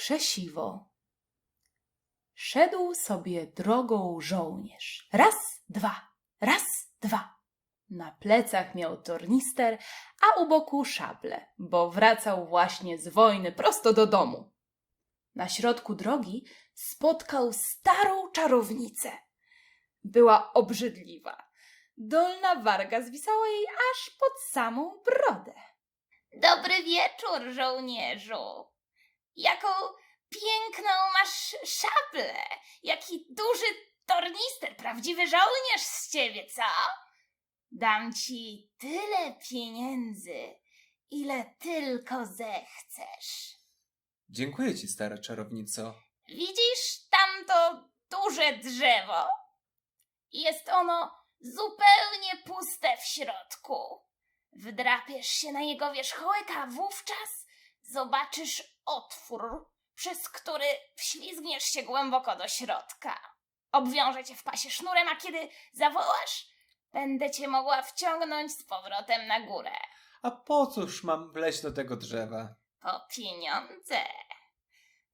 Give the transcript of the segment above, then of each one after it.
Krzesiwo. Szedł sobie drogą żołnierz. Raz, dwa, raz, dwa. Na plecach miał tornister, a u boku szable, bo wracał właśnie z wojny prosto do domu. Na środku drogi spotkał starą czarownicę. Była obrzydliwa. Dolna warga zwisała jej aż pod samą brodę. Dobry wieczór, żołnierzu. Jaką piękną masz szablę. Jaki duży tornister, prawdziwy żołnierz z ciebie, co? Dam ci tyle pieniędzy, ile tylko zechcesz. Dziękuję ci, stara czarownico. Widzisz tamto duże drzewo? Jest ono zupełnie puste w środku. Wdrapiesz się na jego wierzchołek, a wówczas zobaczysz otwór, przez który wślizgniesz się głęboko do środka. Obwiążę cię w pasie sznurem, a kiedy zawołasz, będę cię mogła wciągnąć z powrotem na górę. A po cóż mam wleźć do tego drzewa? Po pieniądze.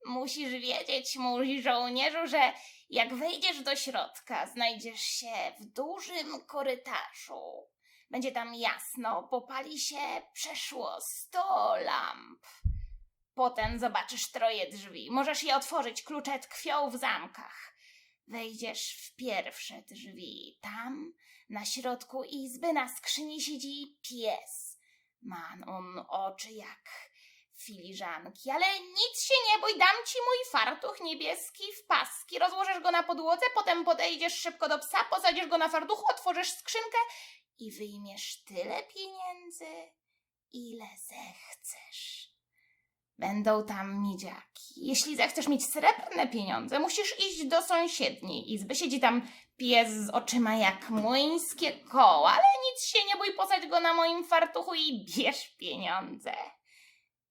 Musisz wiedzieć, mój żołnierzu, że jak wejdziesz do środka, znajdziesz się w dużym korytarzu. Będzie tam jasno, popali się przeszło sto lamp. Potem zobaczysz troje drzwi. Możesz je otworzyć, klucze tkwią w zamkach. Wejdziesz w pierwsze drzwi. Tam, na środku izby, na skrzyni siedzi pies. Ma on oczy jak filiżanki, ale nic się nie bój, dam ci mój fartuch niebieski w paski, rozłożysz go na podłodze, potem podejdziesz szybko do psa, posadzisz go na fartuchu, otworzysz skrzynkę i wyjmiesz tyle pieniędzy, ile zechcesz. Będą tam miedziaki. Jeśli zechcesz mieć srebrne pieniądze, musisz iść do sąsiedniej izby. Siedzi tam pies z oczyma jak młyńskie koła, ale nic się nie bój, posadź go na moim fartuchu i bierz pieniądze.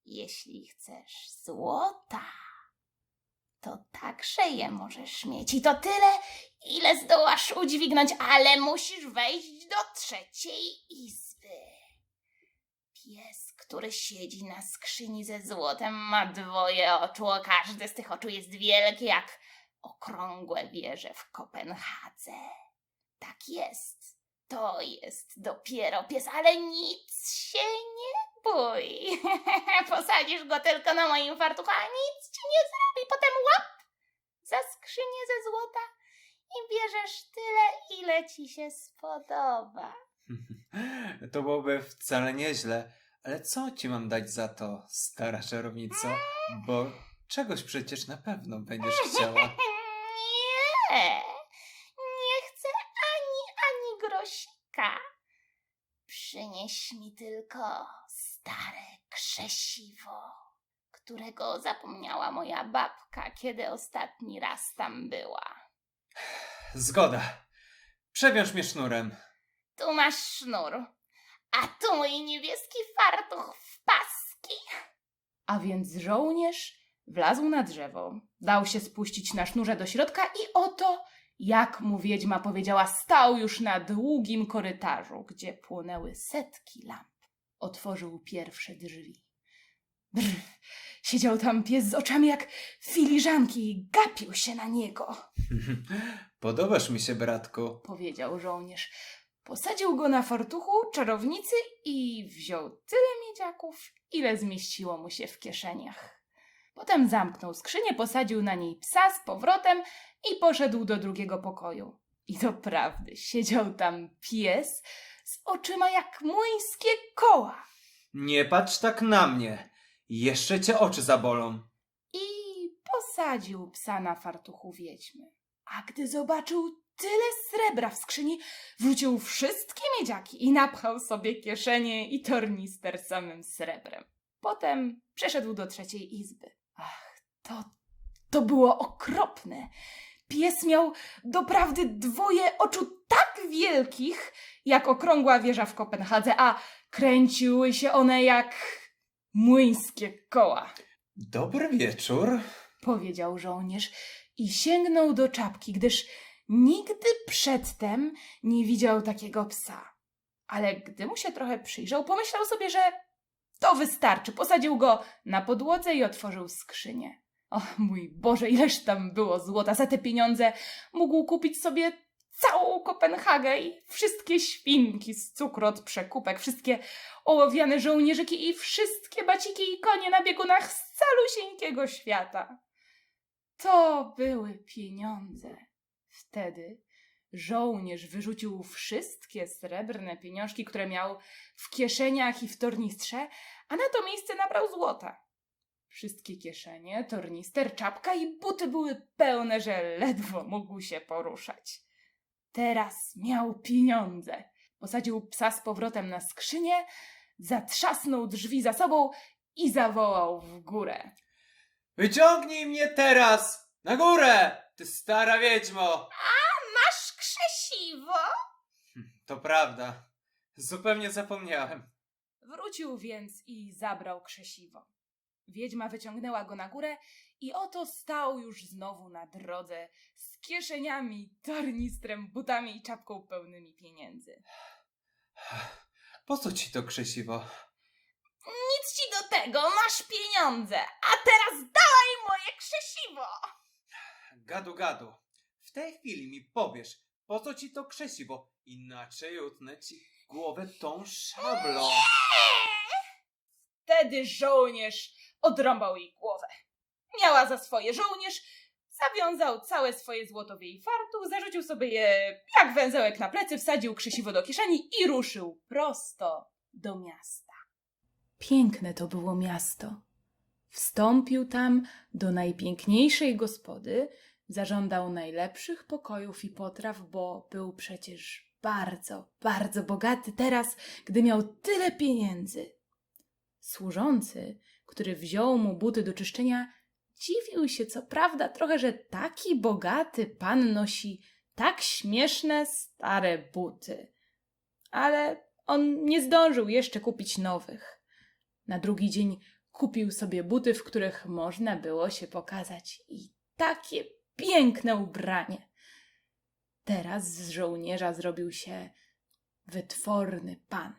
Jeśli chcesz złota, to także je możesz mieć. I to tyle, ile zdołasz udźwignąć, ale musisz wejść do trzeciej izby. Pies, który siedzi na skrzyni ze złotem, ma dwoje oczu, a każde z tych oczu jest wielkie jak okrągłe wieże w Kopenhadze. Tak jest. To jest dopiero pies, ale nic się nie bój. Posadzisz go tylko na moim fartuchu, a nic ci nie zrobi. Potem łap za skrzynię ze złota i bierzesz tyle, ile ci się spodoba. To byłoby wcale nieźle, ale co ci mam dać za to, stara czarownico? Bo czegoś przecież na pewno będziesz chciała. Nie, nie chcę ani, ani grosika. Przynieś mi tylko stare krzesiwo, którego zapomniała moja babka, kiedy ostatni raz tam była. Zgoda. Przewiąż mnie sznurem. Tu masz sznur, a tu mój niebieski fartuch w paski. A więc żołnierz wlazł na drzewo, dał się spuścić na sznurze do środka i oto, jak mu wiedźma powiedziała, stał już na długim korytarzu, gdzie płonęły setki lamp. Otworzył pierwsze drzwi. Brr, siedział tam pies z oczami jak filiżanki i gapił się na niego, Podobasz mi się, bratku. powiedział żołnierz. Posadził go na fartuchu czarownicy i wziął tyle miedziaków, ile zmieściło mu się w kieszeniach. Potem zamknął skrzynię, posadził na niej psa z powrotem i poszedł do drugiego pokoju. I doprawdy siedział tam pies z oczyma jak młyńskie koła. Nie patrz tak na mnie. Jeszcze cię oczy zabolą. I posadził psa na fartuchu wiedźmy. A gdy zobaczył tyle srebra w skrzyni, wrzucił wszystkie miedziaki i napchał sobie kieszenie i tornister samym srebrem. Potem przeszedł do trzeciej izby. Ach, to, to było okropne. Pies miał doprawdy dwoje oczu tak wielkich, jak okrągła wieża w Kopenhadze, a kręciły się one jak młyńskie koła Dobry wieczór. powiedział żołnierz i sięgnął do czapki, gdyż nigdy przedtem nie widział takiego psa. Ale gdy mu się trochę przyjrzał, pomyślał sobie, że to wystarczy. Posadził go na podłodze i otworzył skrzynię. O mój Boże, ileż tam było złota. Za te pieniądze mógł kupić sobie całą Kopenhagę i wszystkie świnki z cukru od przekupek, wszystkie ołowiane żołnierzyki i wszystkie baciki i konie na biegunach z calusieńkiego świata. To były pieniądze. Wtedy żołnierz wyrzucił wszystkie srebrne pieniążki, które miał w kieszeniach i w tornistrze, a na to miejsce nabrał złota. Wszystkie kieszenie, tornister, czapka i buty były pełne, że ledwo mógł się poruszać. Teraz miał pieniądze. Posadził psa z powrotem na skrzynię, zatrzasnął drzwi za sobą i zawołał w górę. Wyciągnij mnie teraz! Na górę! Ty stara wiedźmo! Masz krzesiwo? Hm, To prawda. Zupełnie zapomniałem. Wrócił więc i zabrał krzesiwo. Wiedźma wyciągnęła go na górę i oto stał już znowu na drodze z kieszeniami, tornistrem, butami i czapką pełnymi pieniędzy. Po co ci to krzesiwo? Nic ci do tego, masz pieniądze. A teraz dawaj moje krzesiwo. Gadu, gadu. W tej chwili mi powiesz, po co ci to krzesiwo? Inaczej utnę ci głowę tą szablą. Wtedy żołnierz odrąbał jej głowę. Miała za swoje żołnierz, zawiązał całe swoje złoto w jej fartuch, zarzucił sobie je jak węzełek na plecy, wsadził krzesiwo do kieszeni i ruszył prosto do miasta. Piękne to było miasto. Wstąpił tam do najpiękniejszej gospody, zażądał najlepszych pokojów i potraw, bo był przecież bardzo, bardzo bogaty teraz, gdy miał tyle pieniędzy. Służący, który wziął mu buty do czyszczenia, dziwił się co prawda trochę, że taki bogaty pan nosi tak śmieszne stare buty. Ale on nie zdążył jeszcze kupić nowych. Na drugi dzień kupił sobie buty, w których można było się pokazać i takie piękne ubranie. Teraz z żołnierza zrobił się wytworny pan.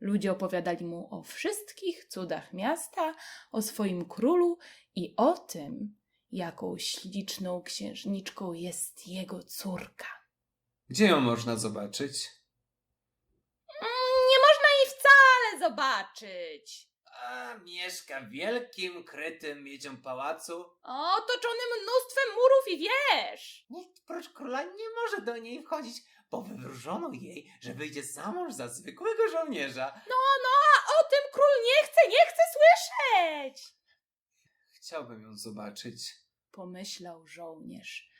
Ludzie opowiadali mu o wszystkich cudach miasta, o swoim królu i o tym, jaką śliczną księżniczką jest jego córka. Gdzie ją można zobaczyć? Nie można jej wcale zobaczyć. A, mieszka w wielkim, krytym miedzią pałacu. Otoczonym mnóstwem murów i wież. Nikt prócz króla nie może do niej wchodzić, bo wywróżono jej, że wyjdzie za mąż za zwykłego żołnierza. No, no, a o tym król nie chce, nie chce słyszeć. Chciałbym ją zobaczyć. Pomyślał żołnierz.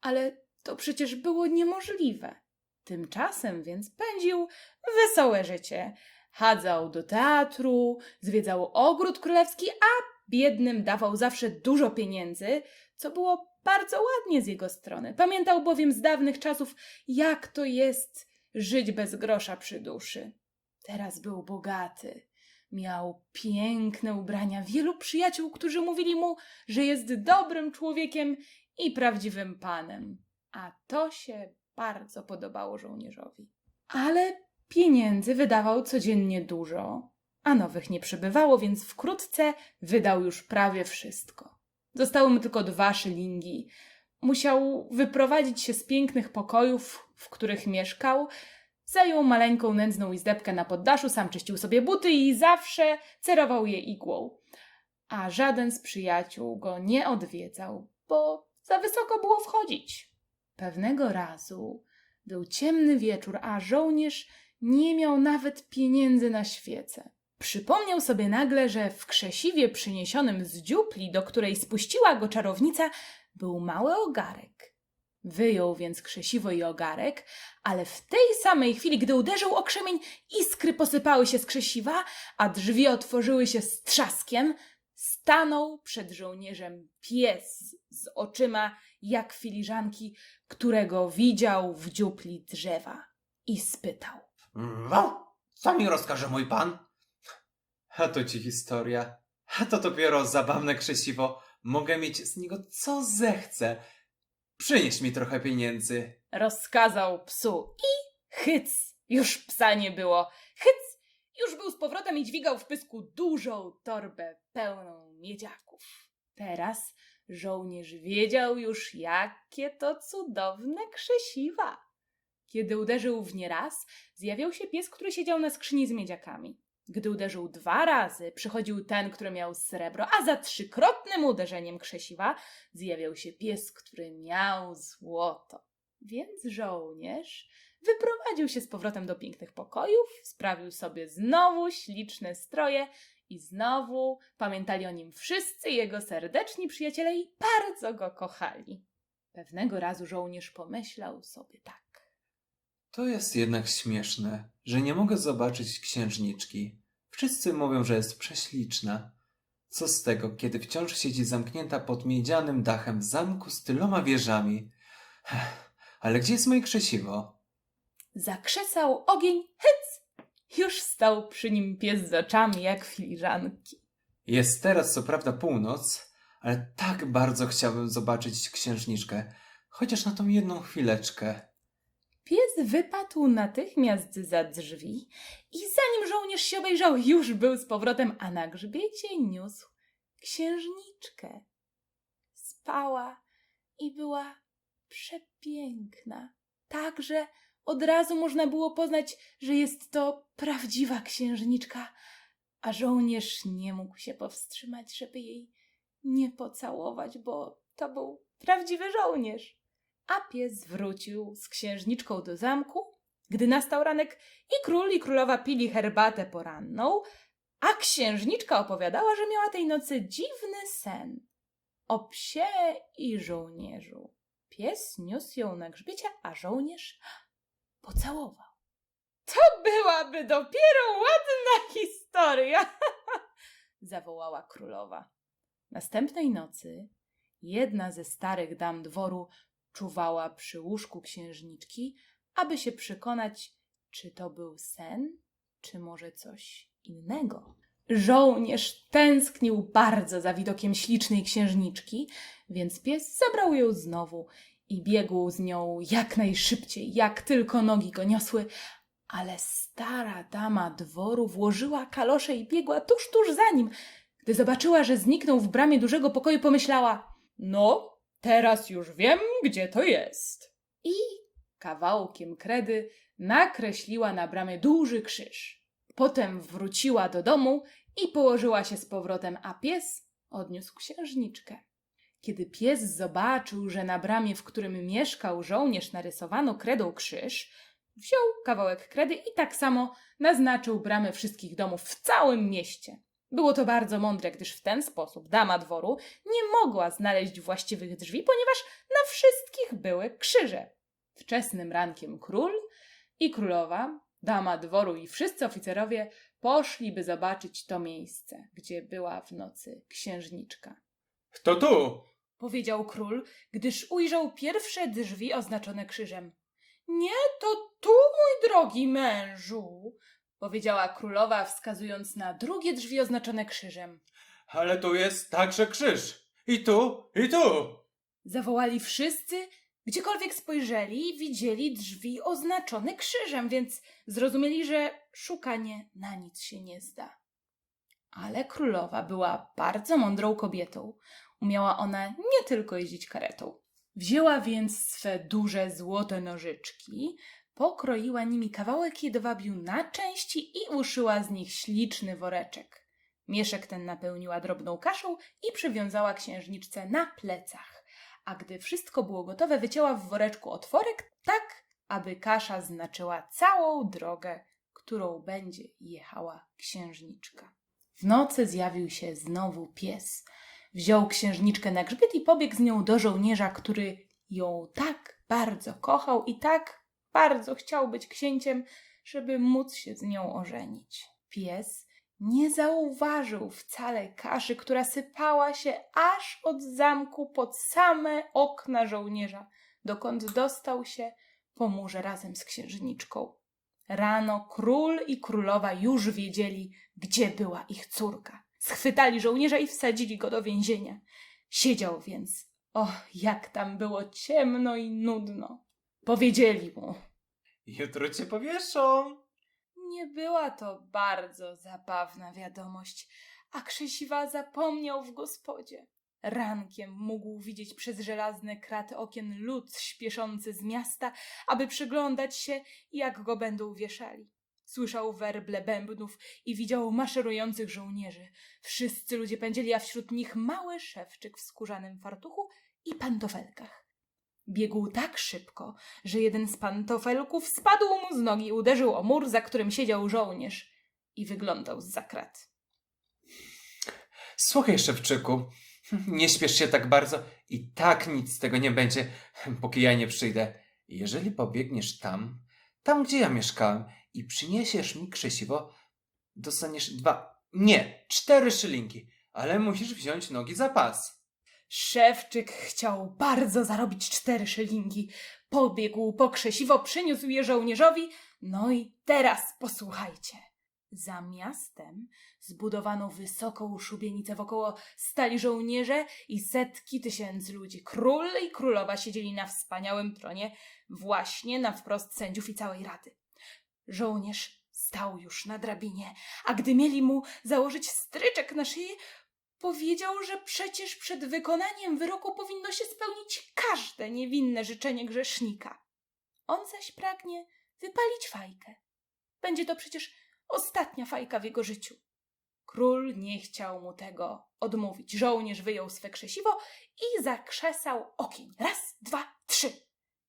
Ale to przecież było niemożliwe. Tymczasem więc pędził wesołe życie. Chadzał do teatru, zwiedzał ogród królewski, a biednym dawał zawsze dużo pieniędzy, co było bardzo ładnie z jego strony. Pamiętał bowiem z dawnych czasów, jak to jest żyć bez grosza przy duszy. Teraz był bogaty. Miał piękne ubrania, wielu przyjaciół, którzy mówili mu, że jest dobrym człowiekiem i prawdziwym panem. A to się bardzo podobało żołnierzowi. Ale pieniędzy wydawał codziennie dużo, a nowych nie przybywało, więc wkrótce wydał już prawie wszystko. Zostały mu tylko dwa szylingi. Musiał wyprowadzić się z pięknych pokojów, w których mieszkał, Zajął maleńką nędzną izdebkę na poddaszu, sam czyścił sobie buty i zawsze cerował je igłą. A żaden z przyjaciół go nie odwiedzał, bo za wysoko było wchodzić. Pewnego razu był ciemny wieczór, a żołnierz nie miał nawet pieniędzy na świecę. Przypomniał sobie nagle, że w krzesiwie przyniesionym z dziupli, do której spuściła go czarownica, był mały ogarek. Wyjął więc krzesiwo i ogarek, ale w tej samej chwili, gdy uderzył o krzemień, iskry posypały się z krzesiwa, a drzwi otworzyły się z trzaskiem, stanął przed żołnierzem pies z oczyma jak filiżanki, którego widział w dziupli drzewa i spytał. No, co mi rozkaże mój pan? A to ci historia. A to dopiero zabawne krzesiwo. Mogę mieć z niego co zechcę. Przynieś mi trochę pieniędzy. Rozkazał psu i hyc! Już psa nie było. Hyc! Już był z powrotem i dźwigał w pysku dużą torbę pełną miedziaków. Teraz żołnierz wiedział już, jakie to cudowne krzesiwa. Kiedy uderzył w nie raz, zjawiał się pies, który siedział na skrzyni z miedziakami. Gdy uderzył dwa razy, przychodził ten, który miał srebro, a za trzykrotnym uderzeniem krzesiwa zjawiał się pies, który miał złoto. Więc żołnierz wyprowadził się z powrotem do pięknych pokojów, sprawił sobie znowu śliczne stroje i znowu pamiętali o nim wszyscy jego serdeczni przyjaciele i bardzo go kochali. Pewnego razu żołnierz pomyślał sobie tak. To jest jednak śmieszne, że nie mogę zobaczyć księżniczki. Wszyscy mówią, że jest prześliczna. Co z tego, kiedy wciąż siedzi zamknięta pod miedzianym dachem w zamku z tyloma wieżami? Ale gdzie jest moje krzesiwo? Zakrzesał ogień, hyc! Już stał przy nim pies z oczami jak filiżanki. Jest teraz co prawda północ, ale tak bardzo chciałbym zobaczyć księżniczkę, chociaż na tą jedną chwileczkę. Pies wypadł natychmiast za drzwi i zanim żołnierz się obejrzał, już był z powrotem, a na grzbiecie niósł księżniczkę. Spała i była przepiękna, tak że od razu można było poznać, że jest to prawdziwa księżniczka, a żołnierz nie mógł się powstrzymać, żeby jej nie pocałować, bo to był prawdziwy żołnierz a pies wrócił z księżniczką do zamku, gdy nastał ranek i król i królowa pili herbatę poranną, a księżniczka opowiadała, że miała tej nocy dziwny sen o psie i żołnierzu. Pies niósł ją na grzbiecie, a żołnierz pocałował. To byłaby dopiero ładna historia, zawołała królowa. Następnej nocy jedna ze starych dam dworu czuwała przy łóżku księżniczki, aby się przekonać, czy to był sen, czy może coś innego. Żołnierz tęsknił bardzo za widokiem ślicznej księżniczki, więc pies zabrał ją znowu i biegł z nią jak najszybciej, jak tylko nogi go niosły, ale stara dama dworu włożyła kalosze i biegła tuż, tuż za nim. Gdy zobaczyła, że zniknął w bramie dużego pokoju, pomyślała: No, Teraz już wiem, gdzie to jest. I kawałkiem kredy nakreśliła na bramie duży krzyż. Potem wróciła do domu i położyła się z powrotem, a pies odniósł księżniczkę. Kiedy pies zobaczył, że na bramie, w którym mieszkał żołnierz, narysowano kredą krzyż, wziął kawałek kredy i tak samo naznaczył bramy wszystkich domów w całym mieście. Było to bardzo mądre, gdyż w ten sposób dama dworu nie mogła znaleźć właściwych drzwi, ponieważ na wszystkich były krzyże. Wczesnym rankiem król i królowa, dama dworu i wszyscy oficerowie poszli, by zobaczyć to miejsce, gdzie była w nocy księżniczka. To tu! Powiedział król, gdyż ujrzał pierwsze drzwi oznaczone krzyżem. Nie, to tu, mój drogi mężu, powiedziała królowa, wskazując na drugie drzwi oznaczone krzyżem. Ale tu jest także krzyż. I tu, i tu! Zawołali wszyscy, gdziekolwiek spojrzeli, widzieli drzwi oznaczone krzyżem, więc zrozumieli, że szukanie na nic się nie zda. Ale królowa była bardzo mądrą kobietą. Umiała ona nie tylko jeździć karetą. Wzięła więc swe duże złote nożyczki, pokroiła nimi kawałek jedwabiu na części i uszyła z nich śliczny woreczek. Mieszek ten napełniła drobną kaszą i przywiązała księżniczce na plecach. A gdy wszystko było gotowe, wycięła w woreczku otworek tak, aby kasza znaczyła całą drogę, którą będzie jechała księżniczka. W nocy zjawił się znowu pies. Wziął księżniczkę na grzbiet i pobiegł z nią do żołnierza, który ją tak bardzo kochał i tak bardzo chciał być księciem, żeby móc się z nią ożenić. Pies nie zauważył wcale kaszy, która sypała się aż od zamku pod same okna żołnierza, dokąd dostał się po murze razem z księżniczką. Rano król i królowa już wiedzieli, gdzie była ich córka. Schwytali żołnierza i wsadzili go do więzienia. Siedział więc. O, jak tam było ciemno i nudno. Powiedzieli mu. Jutro cię powieszą. Nie była to bardzo zabawna wiadomość, a Krzesiwa zapomniał w gospodzie. Rankiem mógł widzieć przez żelazne kraty okien lud śpieszący z miasta, aby przyglądać się, jak go będą wieszali. Słyszał werble bębnów i widział maszerujących żołnierzy. Wszyscy ludzie pędzili, a wśród nich mały szewczyk w skórzanym fartuchu i pantofelkach. Biegł tak szybko, że jeden z pantofelków spadł mu z nogi i uderzył o mur, za którym siedział żołnierz i wyglądał z krat. Słuchaj, szewczyku, nie śpiesz się tak bardzo i tak nic z tego nie będzie, póki ja nie przyjdę. Jeżeli pobiegniesz tam, tam gdzie ja mieszkałem i przyniesiesz mi krzesiwo, dostaniesz dwa, nie, cztery szylinki, ale musisz wziąć nogi za pas. Szewczyk chciał bardzo zarobić cztery szylingi. Pobiegł po krzesiwo, przyniósł je żołnierzowi. No i teraz posłuchajcie. Za miastem zbudowano wysoką szubienicę, wokoło stali żołnierze i setki tysięcy ludzi. Król i królowa siedzieli na wspaniałym tronie, właśnie na wprost sędziów i całej rady. Żołnierz stał już na drabinie, a gdy mieli mu założyć stryczek na szyję, powiedział, że przecież przed wykonaniem wyroku powinno się spełnić każde niewinne życzenie grzesznika. On zaś pragnie wypalić fajkę. Będzie to przecież ostatnia fajka w jego życiu. Król nie chciał mu tego odmówić. Żołnierz wyjął swe krzesiwo i zakrzesał ogień. Raz, dwa, trzy.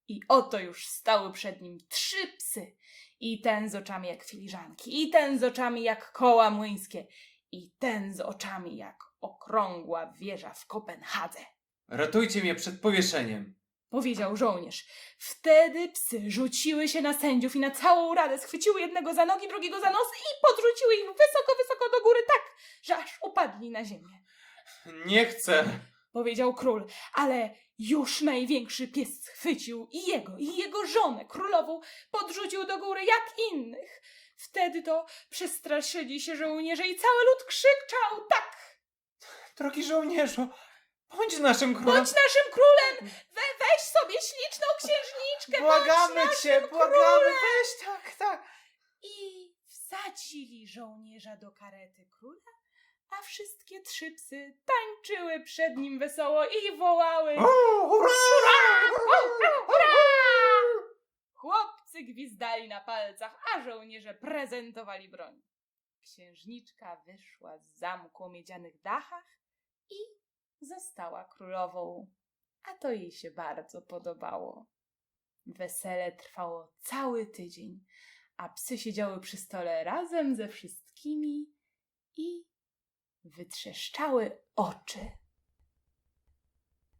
I oto już stały przed nim trzy psy. I ten z oczami jak filiżanki, i ten z oczami jak koła młyńskie, i ten z oczami jak okrągła wieża w Kopenhadze. Ratujcie mnie przed powieszeniem. Powiedział żołnierz. Wtedy psy rzuciły się na sędziów i na całą radę schwyciły jednego za nogi, drugiego za nos i podrzuciły ich wysoko, wysoko do góry tak, że aż upadli na ziemię. Nie chcę. Powiedział król, ale już największy pies schwycił i jego, i jego żonę królową podrzucił do góry jak innych. Wtedy to przestraszyli się żołnierze i cały lud krzyczał tak. Drogi żołnierzu, bądź naszym królem. Bądź naszym królem! We, weź sobie śliczną księżniczkę! Błagamy bądź cię, naszym błagamy, królem! weź tak, tak. I wsadzili żołnierza do karety króla, a wszystkie trzy psy tańczyły przed nim wesoło i wołały. O, Chłopcy gwizdali na palcach, a żołnierze prezentowali broń. Księżniczka wyszła z zamku o miedzianych dachach i została królową, a to jej się bardzo podobało. Wesele trwało cały tydzień, a psy siedziały przy stole razem ze wszystkimi i wytrzeszczały oczy.